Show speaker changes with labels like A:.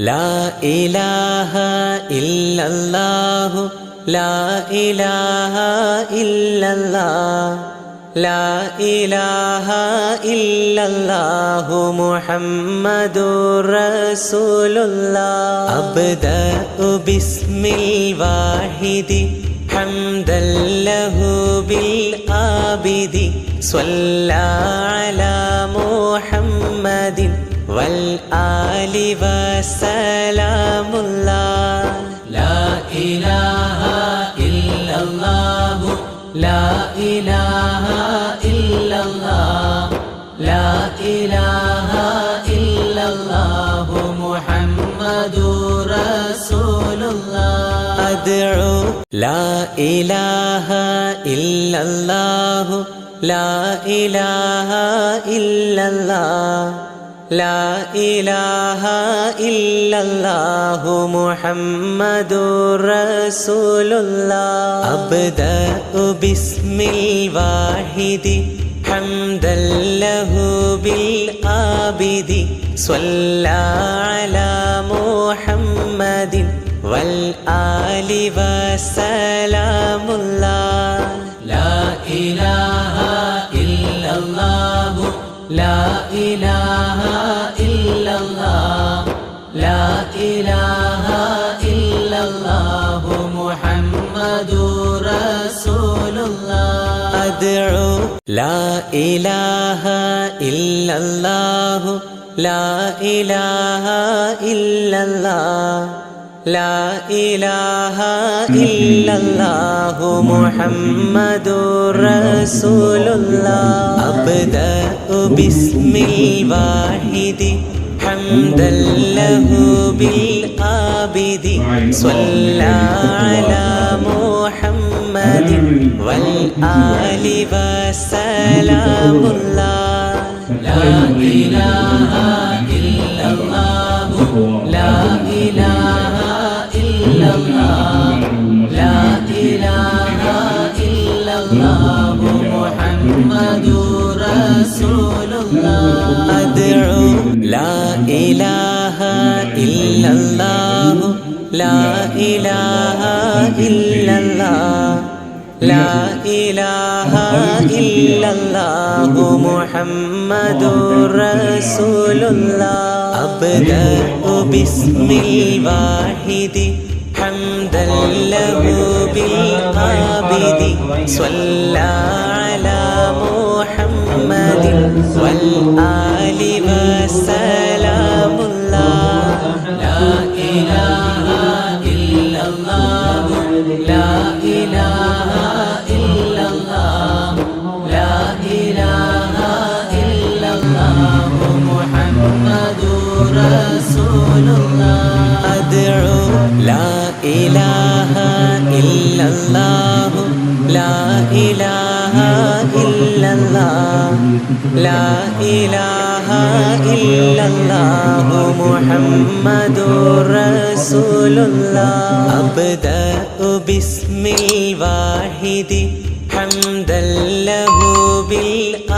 A: لا إله إلا الله لا إله إلا الله لا إله إلا الله محمد رسول الله أبدأ باسم الواحد حمدا له بالآبد صلى على محمد والآل وسلام الله لا إله إلا الله لا إله إلا الله لا إله إلا الله محمد رسول الله أدعو. لا إله إلا الله لا إله إلا الله لا إله إلا الله محمد رسول الله. أبدأ باسم الواحد حمدا له بالآبد. صلى على محمد والآل وسلام الله. لا إله لا إله إلا الله. لا إله إلا الله. محمد رسول الله. أدعو. لا إله إلا الله. لا إله إلا الله. لا إله إلا الله محمد رسول الله أبدأ باسم الواحد حمدا له بالآبد صلى على محمد والآل وسلام الله لا إله إلا الله لا إله محمد رسول الله أدعو لا إله إلا الله لا إله إلا الله لا إله إلا الله محمد رسول الله أبدأ باسم الواحد حمدا له بالآبد صلى على محمد والآل وسلام. الله لا إله إلا الله. لا إله إلا الله. لا إله إلا الله. محمد رسول الله. أدعو لا إله إلا الله. لا إله إلا الله. لا إله إلا الله. محمد رسول الله. أبدأ باسم الواحد حمدا له بالآبد